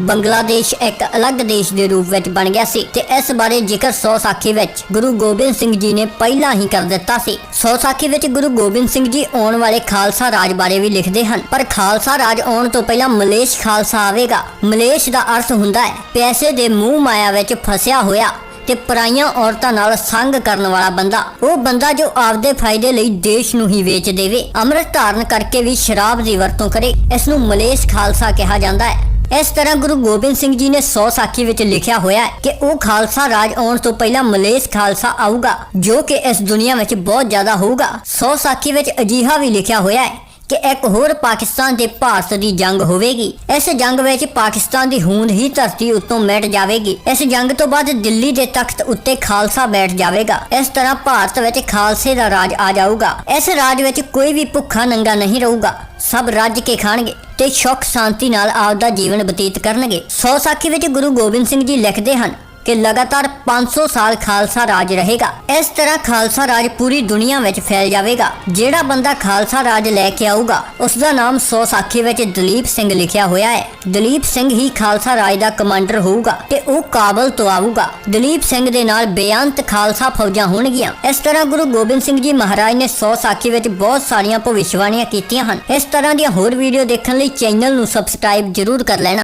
ਬੰਗਲਾਦੇਸ਼ ਇੱਕ ਅਲੱਗ ਦੇਸ਼ ਦੇ ਰੂਪ ਵਿੱਚ ਬਣ ਗਿਆ ਸੀ ਤੇ ਇਸ ਬਾਰੇ ਜ਼ਿਕਰ ਸੌ ਸਾਖੀ ਵਿੱਚ ਗੁਰੂ ਗੋਬਿੰਦ ਸਿੰਘ ਜੀ ਨੇ ਪਹਿਲਾਂ ਹੀ ਕਰ ਦਿੱਤਾ ਸੀ। ਸੌ ਸਾਖੀ ਵਿੱਚ ਗੁਰੂ ਗੋਬਿੰਦ ਸਿੰਘ ਜੀ ਆਉਣ ਵਾਲੇ ਖਾਲਸਾ ਰਾਜ ਬਾਰੇ ਵੀ ਲਿਖਦੇ ਹਨ। ਪਰ ਖਾਲਸਾ ਰਾਜ ਆਉਣ ਤੋਂ ਪਹਿਲਾਂ ਮਲੇਸ਼ ਖਾਲਸਾ ਆਵੇਗਾ। ਮਲੇਸ਼ ਦਾ ਅਰਥ ਹੁੰਦਾ ਹੈ ਪੈਸੇ ਦੇ ਮੂੰਹ ਮਾਇਆ ਵਿੱਚ ਫਸਿਆ ਹੋਇਆ ਤੇ ਪਰਾਈਆਂ ਔਰਤਾਂ ਨਾਲ ਸੰਗ ਕਰਨ ਵਾਲਾ ਬੰਦਾ। ਉਹ ਬੰਦਾ ਜੋ ਆਪਦੇ ਫਾਇਦੇ ਲਈ ਦੇਸ਼ ਨੂੰ ਹੀ ਵੇਚ ਦੇਵੇ, ਅੰਮ੍ਰਿਤ ਧਾਰਨ ਕਰਕੇ ਵੀ ਸ਼ਰਾਬ ਦੀ ਵਰਤੋਂ ਕਰੇ, ਇਸ ਨੂੰ ਮਲੇਸ਼ ਖਾਲਸਾ ਕਿਹਾ ਜਾਂਦਾ ਹੈ। ਇਸ ਤਰ੍ਹਾਂ ਗੁਰੂ ਗੋਬਿੰਦ ਸਿੰਘ ਜੀ ਨੇ 100 ਸਾਖੀ ਵਿੱਚ ਲਿਖਿਆ ਹੋਇਆ ਹੈ ਕਿ ਉਹ ਖਾਲਸਾ ਰਾਜ ਆਉਣ ਤੋਂ ਪਹਿਲਾਂ ਮਲੇਸ਼ ਖਾਲਸਾ ਆਊਗਾ, ਜੋ ਕਿ ਇਸ ਦੁਨੀਆ ਵਿੱਚ ਬਹੁਤ ਜ਼ਿਆਦਾ ਹੋਊਗਾ। 100 ਸਾਖੀ ਵਿੱਚ ਅਜੀਹਾ ਵੀ ਲਿਖਿਆ ਹੋਇਆ ਹੈ ਕਿ ਇੱਕ ਹੋਰ ਪਾਕਿਸਤਾਨ ਤੇ ਭਾਰਤ ਦੀ ਜੰਗ ਹੋਵੇਗੀ। ਇਸ ਜੰਗ ਵਿੱਚ ਪਾਕਿਸਤਾਨ ਦੀ ਹੋਂਦ ਹੀ ਧਰਤੀ ਉੱਤੋਂ ਮਿਟ ਜਾਵੇਗੀ। ਇਸ ਜੰਗ ਤੋਂ ਬਾਅਦ ਦਿੱਲੀ ਦੇ ਤਖਤ ਉੱਤੇ ਖਾਲਸਾ ਬੈਠ ਜਾਵੇਗਾ। ਇਸ ਤਰ੍ਹਾਂ ਭਾਰਤ ਵਿੱਚ ਖਾਲਸੇ ਦਾ ਰਾਜ ਆ ਜਾਊਗਾ। ਇਸ ਰਾਜ ਵਿੱਚ ਕੋਈ ਵੀ ਭੁੱਖਾ ਨੰਗਾ ਨਹੀਂ ਰਹੂਗਾ। ਸਭ ਰੱਜ ਕੇ ਖਾਣਗੇ ਤੇ ਸੁੱਖ ਸ਼ਾਂਤੀ ਨਾਲ ਆਪਦਾ ਜੀਵਨ ਬਤੀਤ ਕਰਨਗੇ। ਸੌ ਸਾਖੀ ਵਿੱਚ ਗੁਰੂ ਗੋਬਿੰਦ ਸਿੰਘ ਜੀ ਲਿਖਦੇ ਹਨ ਕਿ ਲਗਾਤਾਰ 500 ਸਾਲ ਖਾਲਸਾ ਰਾਜ ਰਹੇਗਾ। ਇਸ ਤਰ੍ਹਾਂ ਖਾਲਸਾ ਰਾਜ ਪੂਰੀ ਦੁਨੀਆ ਵਿੱਚ ਫੈਲ ਜਾਵੇਗਾ। ਜਿਹੜਾ ਬੰਦਾ ਖਾਲਸਾ ਰਾਜ ਲੈ ਕੇ ਆਊਗਾ ਉਸ ਦਾ ਨਾਮ 100 ਸਾਖੀ ਵਿੱਚ ਦਲੀਪ ਸਿੰਘ ਲਿਖਿਆ ਹੋਇਆ ਹੈ। ਦਲੀਪ ਸਿੰਘ ਹੀ ਖਾਲਸਾ ਰਾਜ ਦਾ ਕਮਾਂਡਰ ਹੋਊਗਾ ਤੇ ਉਹ ਕਾਬਲ ਤੋਂ ਆਊਗਾ। ਦਲੀਪ ਸਿੰਘ ਦੇ ਨਾਲ ਬੇਅੰਤ ਖਾਲਸਾ ਫੌਜਾਂ ਹੋਣਗੀਆਂ। ਇਸ ਤਰ੍ਹਾਂ ਗੁਰੂ ਗੋਬਿੰਦ ਸਿੰਘ ਜੀ ਮਹਾਰਾਜ ਨੇ 100 ਸਾਖੀ ਵਿੱਚ ਬਹੁਤ ਸਾਰੀਆਂ ਭਵਿੱਖਬਾਣੀਆਂ ਕੀਤੀਆਂ ਹਨ। ਇਸ ਤਰ੍ਹਾਂ ਦੀਆਂ ਹੋਰ ਵੀਡੀਓ ਦੇਖਣ ਲਈ ਚੈਨਲ ਨੂੰ ਸਬਸਕ੍ਰਾਈਬ ਜ਼ਰੂਰ ਕਰ ਲੈਣਾ।